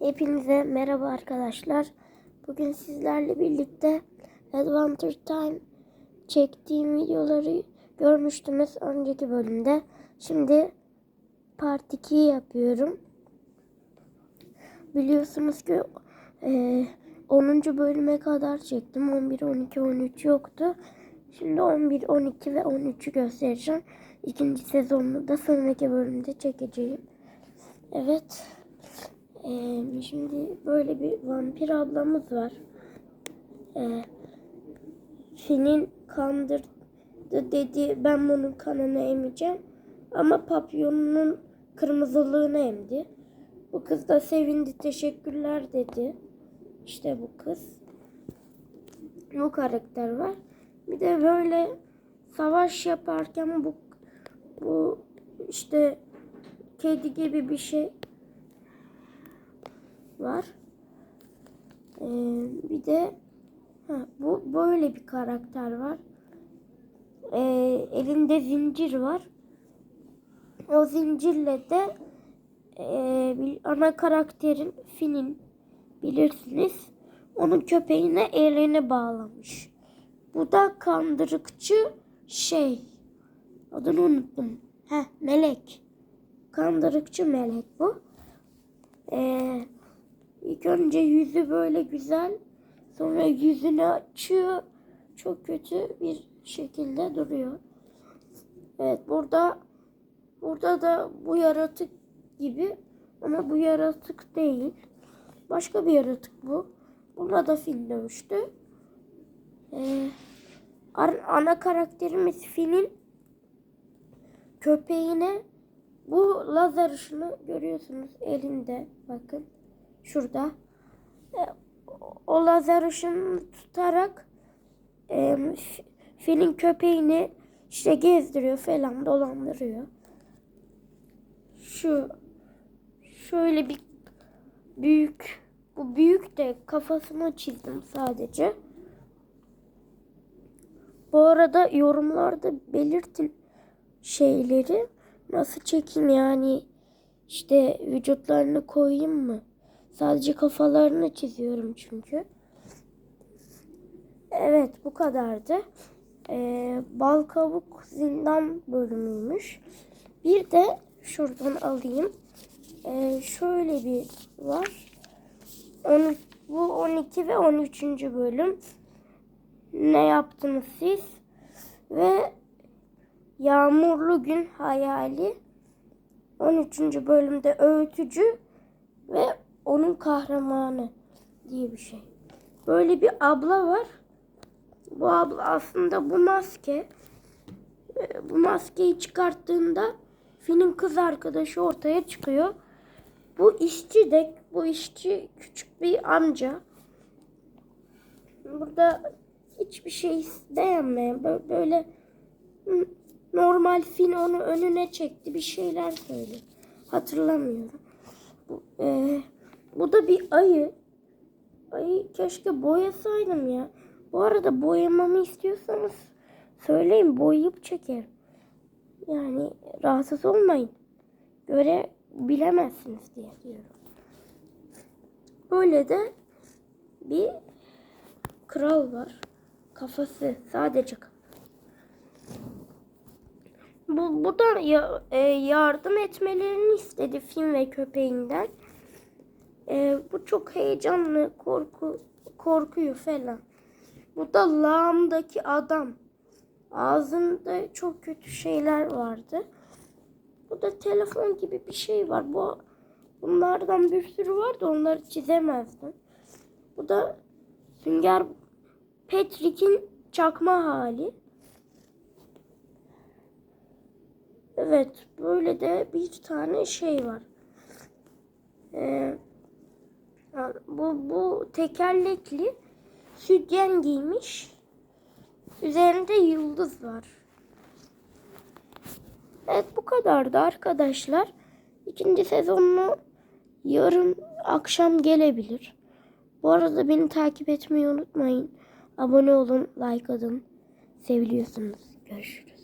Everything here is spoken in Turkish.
Hepinize merhaba arkadaşlar. Bugün sizlerle birlikte Adventure Time çektiğim videoları görmüştünüz önceki bölümde. Şimdi Part 2'yi yapıyorum. Biliyorsunuz ki e, 10. bölüme kadar çektim. 11, 12, 13 yoktu. Şimdi 11, 12 ve 13'ü göstereceğim. İkinci sezonunu da sonraki bölümde çekeceğim. Evet. Ee, şimdi böyle bir vampir ablamız var. Ee, Finn'in kandırdı dedi ben bunun kanını emeceğim. Ama papyonunun kırmızılığını emdi. Bu kız da sevindi teşekkürler dedi. İşte bu kız. Bu karakter var. Bir de böyle savaş yaparken bu bu işte kedi gibi bir şey var. Ee, bir de ha, bu böyle bir karakter var. Ee, elinde zincir var. O zincirle de e, ana karakterin Finn'in bilirsiniz. Onun köpeğine elini bağlamış. Bu da kandırıkçı şey. Adını unuttum. Heh, melek. Kandırıkçı melek bu. Ee, ilk önce yüzü böyle güzel. Sonra yüzünü açıyor. Çok kötü bir şekilde duruyor. Evet burada burada da bu yaratık gibi ama bu yaratık değil. Başka bir yaratık bu. Buna da fil dövüştü. Ee, ana karakterimiz filin köpeğine bu lazer ışını görüyorsunuz elinde bakın şurada e, o lazer ışını tutarak e, filin köpeğini işte gezdiriyor falan dolandırıyor. Şu şöyle bir büyük bu büyük de kafasını çizdim sadece. Bu arada yorumlarda belirtin şeyleri nasıl çekeyim yani işte vücutlarını koyayım mı? Sadece kafalarını çiziyorum çünkü. Evet bu kadardı. Ee, bal kabuk zindan bölümüymüş. Bir de şuradan alayım. Ee, şöyle bir var. On, bu 12 ve 13. bölüm. Ne yaptınız siz? Ve Yağmurlu Gün Hayali 13. bölümde öğütücü ve onun kahramanı diye bir şey. Böyle bir abla var. Bu abla aslında bu maske. Ee, Bu maskeyi çıkarttığında Finn'in kız arkadaşı ortaya çıkıyor. Bu işçi de bu işçi küçük bir amca. Burada hiçbir şey beğenmeyen böyle normal Finn onu önüne çekti bir şeyler söyledi. Hatırlamıyorum. Bu, e, bu da bir ayı. Ayı keşke boyasaydım ya. Bu arada boyamamı istiyorsanız söyleyin boyayıp çekerim. Yani rahatsız olmayın. Göre bilemezsiniz diye diyorum. Böyle de bir kral var. Kafası sadece. Bu, bu da ya, e, yardım etmelerini istedi film ve köpeğinden. E, bu çok heyecanlı, korku korkuyor falan. Bu da lağımdaki adam. Ağzında çok kötü şeyler vardı. Bu da telefon gibi bir şey var. Bu bunlardan bir sürü var da onları çizemezdim. Bu da Sünger Patrick'in çakma hali. Evet, böyle de bir tane şey var. Ee, bu bu tekerlekli sütyen giymiş. Üzerinde yıldız var. Evet bu kadardı arkadaşlar. İkinci sezonunu yarın akşam gelebilir. Bu arada beni takip etmeyi unutmayın. Abone olun, like atın. Seviliyorsunuz. Görüşürüz.